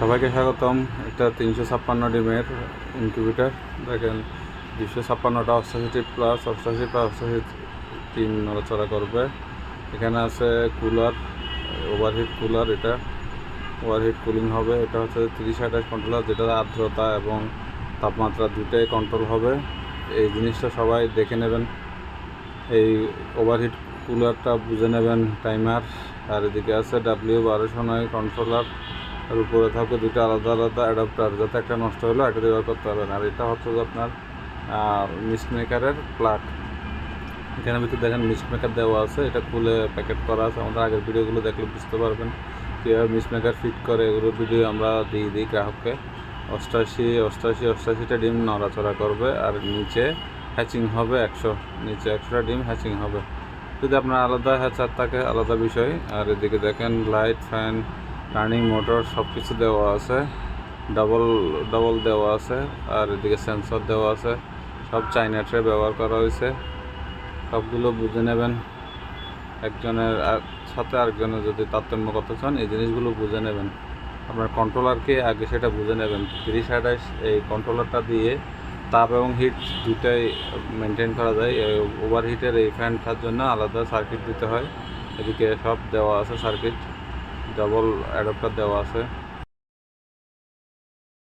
সবাইকে স্বাগতম। একটা তিনশো ছাপ্পান্ন ডিমের ইনকিউবেটার দেখেন দুশো ছাপ্পান্নটা অষ্টাশি প্লাস অষ্টাশি প্লাস অষ্টাশি তিন নড়াচড়া করবে। এখানে আছে কুলার ওভারহিট কুলার এটা। ওভারহিট কুলিং হবে। এটা হচ্ছে তিরিশ আঠাশ কন্ট্রোলার যেটা আর্দ্রতা এবং তাপমাত্রা দুটাই কন্ট্রোল হবে। এই জিনিসটা সবাই দেখে নেবেন। এই ওভারহিট কুলারটা বুঝে নেবেন টাইমার আর এদিকে আছে ডাব্লিউ বারোশো নয় কন্ট্রোলার আর উপরে থাকবে দুটো আলাদা আলাদা অ্যাডাপ্টার, যাতে একটা নষ্ট হলে একটা ব্যবহার করতে পারবেন। আর এটা হচ্ছে যে আপনার মিস্ট মেকারের প্লাগ। এখানে ভিতরে দেখেন মিস্ট মেকার দেওয়া আছে, এটা খুলে প্যাকেট করা আছে। আমাদের আগের ভিডিওগুলো দেখলে বুঝতে পারবেন কীভাবে মিস্ট মেকার ফিট করে এগুলোর ভিডিও আমরা দিয়ে দিই গ্রাহককে। অষ্টাশি অষ্টাশি, অষ্টাশিটা ডিম নড়াচড়া করবে আর নিচে হ্যাচিং হবে একশো, নিচে একশোটা ডিম হ্যাচিং হবে। যদি আপনার আলাদা হ্যাচার থাকে, আলাদা বিষয়। আর এদিকে দেখেন লাইট ফ্যান টার্নিং মোটর সব কিছু দেওয়া আছে। ডাবল ডাবল দেওয়া আছে, আর এদিকে সেন্সর দেওয়া আছে। সব চাইনা ট্রে ব্যবহার করা হয়েছে। সবগুলো বুঝে নেবেন। একজনের সাথে আরেকজনের যদি তারতম্য করতে চান, এই জিনিসগুলো বুঝে নেবেন। আপনার কন্ট্রোলারকে আগে সেটা বুঝে নেবেন। তিরিশ, আঠাশ, এই কন্ট্রোলারটা দিয়ে তাপ এবং হিট দুটাই মেনটেন করা যায়। ওভার হিটের এই ফ্যানটার জন্য আলাদা সার্কিট দিতে হয়। এদিকে সব দেওয়া আছে সার্কিট ডাবল অ্যাডাপ্টার দেওয়া আছে।